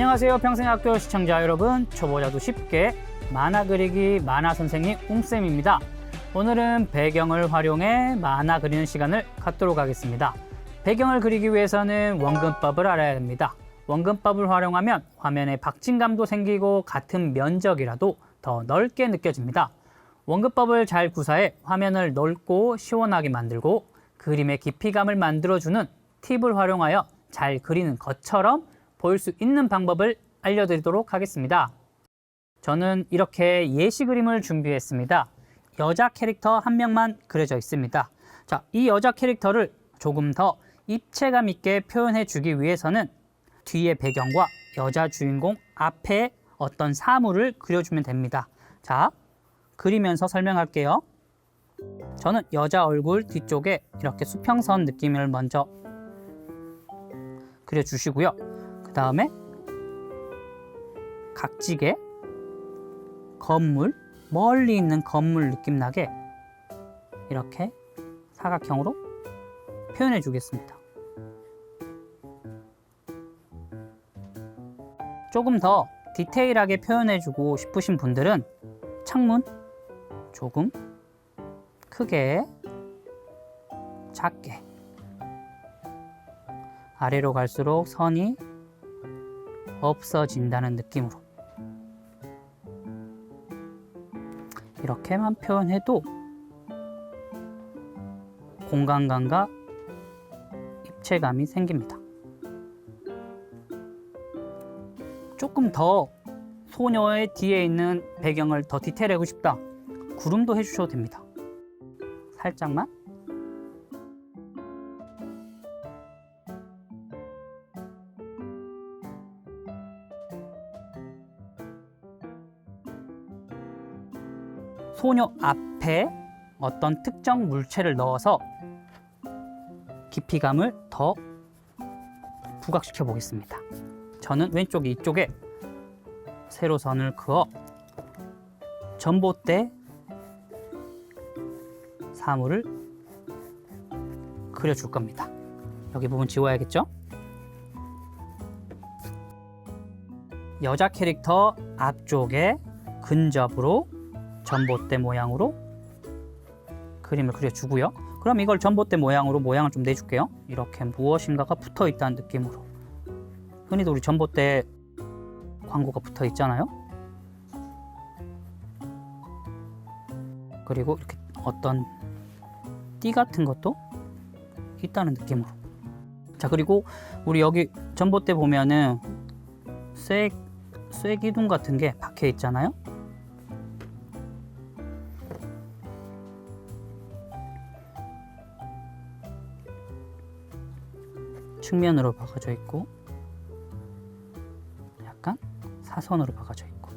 안녕하세요 평생학교 시청자 여러분. 초보자도 쉽게 만화 그리기 만화 선생님 웅쌤입니다. 오늘은 배경을 활용해 만화 그리는 시간을 갖도록 하겠습니다. 배경을 그리기 위해서는 원근법을 알아야 됩니다. 원근법을 활용하면 화면에 박진감도 생기고 같은 면적이라도 더 넓게 느껴집니다. 원근법을 잘 구사해 화면을 넓고 시원하게 만들고 그림의 깊이감을 만들어주는 팁을 활용하여 잘 그리는 것처럼 보일 수 있는 방법을 알려드리도록 하겠습니다. 저는 이렇게 예시 그림을 준비했습니다. 여자 캐릭터 한 명만 그려져 있습니다. 자, 이 여자 캐릭터를 조금 더 입체감 있게 표현해 주기 위해서는 뒤에 배경과 여자 주인공 앞에 어떤 사물을 그려주면 됩니다. 자, 그리면서 설명할게요. 저는 여자 얼굴 뒤쪽에 이렇게 수평선 느낌을 먼저 그려주시고요. 그 다음에 각지게 건물, 멀리 있는 건물 느낌 나게 이렇게 사각형으로 표현해 주겠습니다. 조금 더 디테일하게 표현해 주고 싶으신 분들은 창문 조금 크게 작게 아래로 갈수록 선이 없어진다는 느낌으로 이렇게만 표현해도 공간감과 입체감이 생깁니다. 조금 더 소녀의 뒤에 있는 배경을 더 디테일하고 싶다. 구름도 해주셔도 됩니다. 살짝만 소녀 앞에 어떤 특정 물체를 넣어서 깊이감을 더 부각시켜 보겠습니다. 저는 왼쪽 이쪽에 세로선을 그어 전봇대 사물을 그려줄 겁니다. 여기 부분 지워야겠죠? 여자 캐릭터 앞쪽에 근접으로 전봇대 모양으로 그림을 그려주고요. 그럼 이걸 전봇대 모양으로 모양을 좀 내줄게요. 이렇게 무엇인가가 붙어 있다는 느낌으로. 흔히도 우리 전봇대 광고가 붙어 있잖아요. 그리고 이렇게 어떤 띠 같은 것도 있다는 느낌으로. 자 그리고 우리 여기 전봇대 보면은 쇠, 쇠 기둥 같은 게 박혀 있잖아요. 측면으로 박아져 있고 약간 사선으로 박아져 있고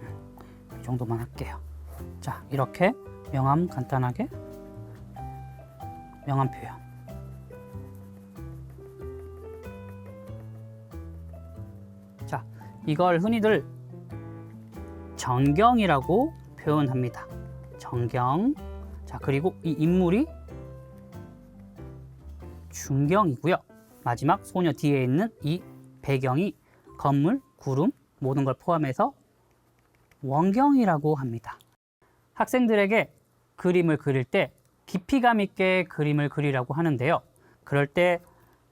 음, 이 정도만 할게요. 자 이렇게 명암 간단하게 명암 표현. 자 이걸 흔히들 전경이라고 표현합니다. 전경. 자, 그리고 이 인물이 중경이고요. 마지막 소녀 뒤에 있는 이 배경이 건물, 구름 모든 걸 포함해서 원경이라고 합니다. 학생들에게 그림을 그릴 때 깊이감 있게 그림을 그리라고 하는데요. 그럴 때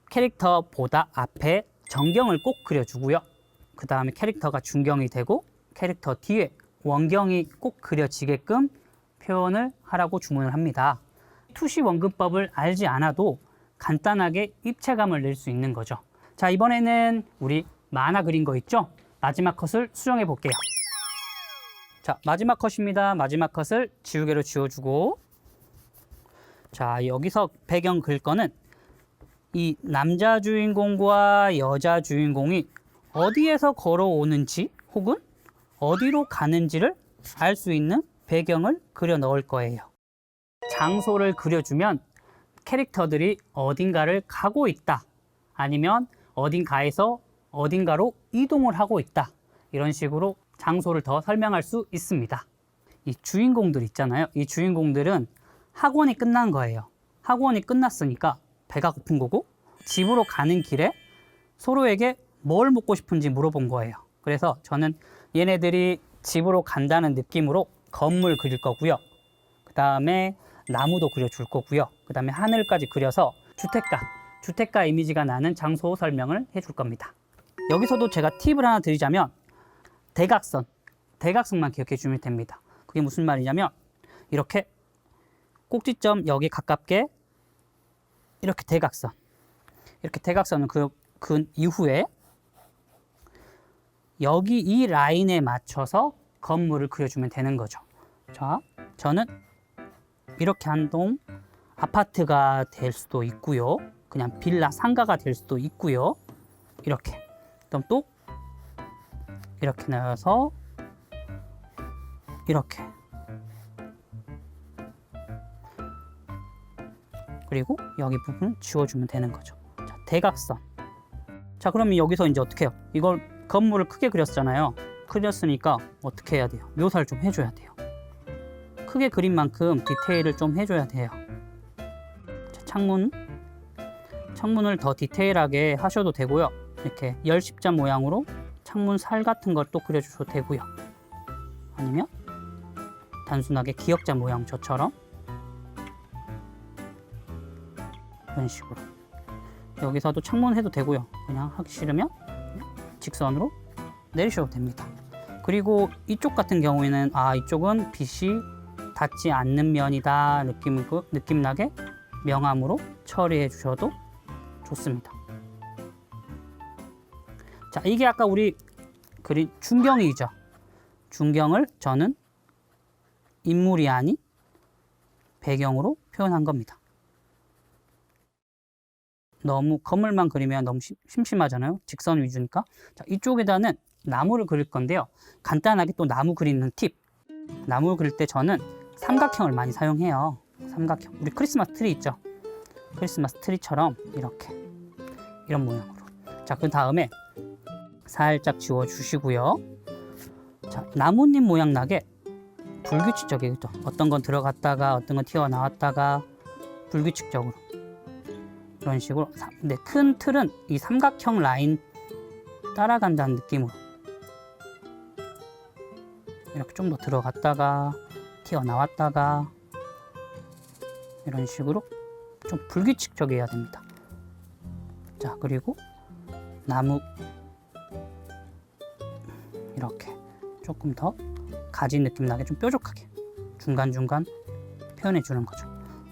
캐릭터보다 앞에 전경을 꼭 그려주고요. 그 다음에 캐릭터가 중경이 되고 캐릭터 뒤에 원경이 꼭 그려지게끔 표현을 하라고 주문을 합니다. 투시 원근법을 알지 않아도 간단하게 입체감을 낼 수 있는 거죠. 자, 이번에는 우리 만화 그린 거 있죠? 마지막 컷을 수정해 볼게요. 자, 마지막 컷입니다. 마지막 컷을 지우개로 지워주고 자, 여기서 배경 그릴 거는 이 남자 주인공과 여자 주인공이 어디에서 걸어오는지 혹은 어디로 가는지를 알 수 있는 배경을 그려 넣을 거예요. 장소를 그려주면 캐릭터들이 어딘가를 가고 있다. 아니면 어딘가에서 어딘가로 이동을 하고 있다. 이런 식으로 장소를 더 설명할 수 있습니다. 이 주인공들 있잖아요. 이 주인공들은 학원이 끝난 거예요. 학원이 끝났으니까 배가 고픈 거고 집으로 가는 길에 서로에게 뭘 먹고 싶은지 물어본 거예요. 그래서 저는 얘네들이 집으로 간다는 느낌으로 건물 그릴 거고요. 그 다음에 나무도 그려줄 거고요. 그 다음에 하늘까지 그려서 주택가, 주택가 이미지가 나는 장소 설명을 해줄 겁니다. 여기서도 제가 팁을 하나 드리자면 대각선, 대각선만 기억해 주면 됩니다. 그게 무슨 말이냐면 이렇게 꼭지점 여기 가깝게 이렇게 대각선, 이렇게 대각선을 그, 그 이후에 여기 이 라인에 맞춰서 건물을 그려주면 되는 거죠. 자, 저는 이렇게 한 동 아파트가 될 수도 있고요. 그냥 빌라 상가가 될 수도 있고요. 이렇게. 그럼 또 이렇게 넣어서 이렇게. 그리고 여기 부분을 지워주면 되는 거죠. 자, 대각선. 자, 그러면 여기서 이제 어떻게 해요? 이걸 건물을 크게 그렸잖아요. 그렸으니까 어떻게 해야 돼요? 묘사를 좀 해줘야 돼요. 크게 그린 만큼 디테일을 좀 해줘야 돼요. 자, 창문. 창문을 더 디테일하게 하셔도 되고요. 이렇게 열십자 모양으로 창문 살 같은 걸 또 그려주셔도 되고요. 아니면 단순하게 기역자 모양 저처럼 이런 식으로 여기서도 창문 해도 되고요. 그냥 하기 싫으면 직선으로 내리셔도 됩니다. 그리고 이쪽 같은 경우에는 아 이쪽은 빛이 닿지 않는 면이다 느낌 느낌 나게 명암으로 처리해 주셔도 좋습니다. 자 이게 아까 우리 그린 중경이죠. 중경을 저는 인물이 아닌 배경으로 표현한 겁니다. 너무 건물만 그리면 너무 심- 심심하잖아요. 직선 위주니까. 자, 이쪽에다는 나무를 그릴 건데요. 간단하게 또 나무 그리는 팁. 나무 그릴 때 저는 삼각형을 많이 사용해요. 삼각형. 우리 크리스마스 트리 있죠? 크리스마스 트리처럼 이렇게. 이런 모양으로. 자, 그 다음에 살짝 지워 주시고요. 자, 나뭇잎 모양 나게 불규칙적이죠. 어떤 건 들어갔다가 어떤 건 튀어나왔다가 불규칙적으로. 이런 식으로 사- 근데 큰 틀은 이 삼각형 라인 따라간다는 느낌으로 좀 더 들어갔다가 튀어나왔다가 이런 식으로 좀 불규칙적이어야 됩니다. 자 그리고 나무 이렇게 조금 더 가지 느낌 나게 좀 뾰족하게 중간중간 표현해 주는 거죠.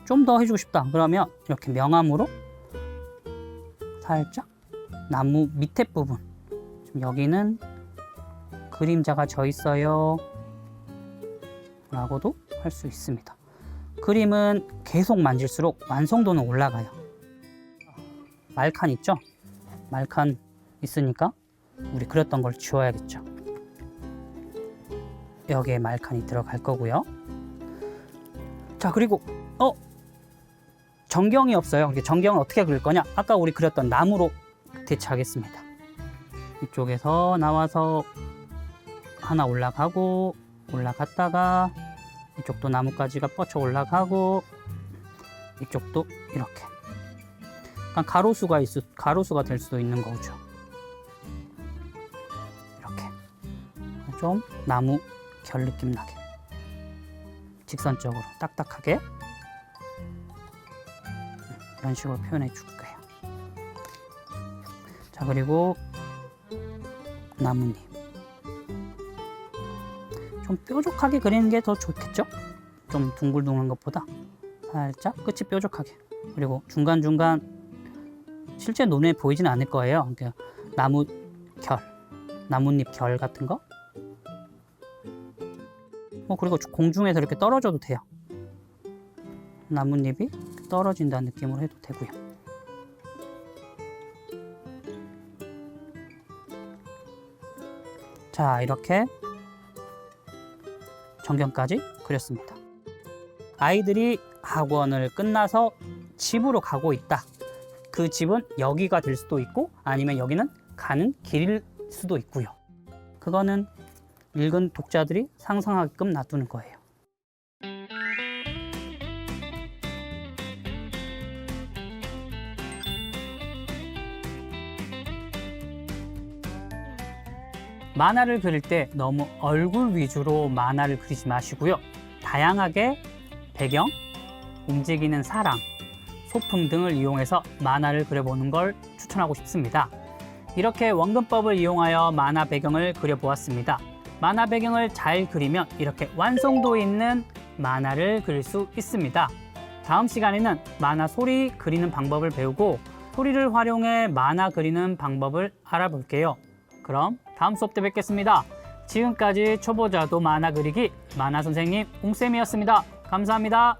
좀 더 해주고 싶다. 그러면 이렇게 명암으로 살짝 나무 밑에 부분 여기는 그림자가 져 있어요 라고도 할 수 있습니다 그림은 계속 만질수록 완성도는 올라가요 말칸 있죠 말칸 있으니까 우리 그렸던 걸 지워야겠죠 여기에 말칸이 들어갈 거고요 자 그리고 어 정경이 없어요. 이게 정경을 어떻게 그릴 거냐? 아까 우리 그렸던 나무로 대체하겠습니다. 이쪽에서 나와서 하나 올라가고 올라갔다가 이쪽도 나뭇가지가 뻗쳐 올라가고 이쪽도 이렇게. 약간 가로수가 있을 가로수가 될 수도 있는 거죠. 이렇게 좀 나무 결 느낌 나게 직선적으로 딱딱하게 이런 식으로 표현해 줄 거예요. 자, 그리고 나뭇잎. 좀 뾰족하게 그리는 게 더 좋겠죠? 좀 둥글둥글한 것보다 살짝 끝이 뾰족하게. 그리고 중간중간 실제 눈에 보이진 않을 거예요. 그러니까 나무 결, 나뭇잎 결 같은 거. 뭐 그리고 공중에서 이렇게 떨어져도 돼요. 나뭇잎이 떨어진다는 느낌으로 해도 되고요. 자, 이렇게 전경까지 그렸습니다. 아이들이 학원을 끝나서 집으로 가고 있다. 그 집은 여기가 될 수도 있고 아니면 여기는 가는 길일 수도 있고요. 그거는 읽은 독자들이 상상하게끔 놔두는 거예요. 만화를 그릴 때 너무 얼굴 위주로 만화를 그리지 마시고요. 다양하게 배경, 움직이는 사람, 소품 등을 이용해서 만화를 그려보는 걸 추천하고 싶습니다. 이렇게 원근법을 이용하여 만화 배경을 그려보았습니다. 만화 배경을 잘 그리면 이렇게 완성도 있는 만화를 그릴 수 있습니다. 다음 시간에는 만화 소리 그리는 방법을 배우고 소리를 활용해 만화 그리는 방법을 알아볼게요. 그럼 다음 수업 때 뵙겠습니다. 지금까지 초보자도 만화 그리기 만화 선생님 웅쌤이었습니다. 감사합니다.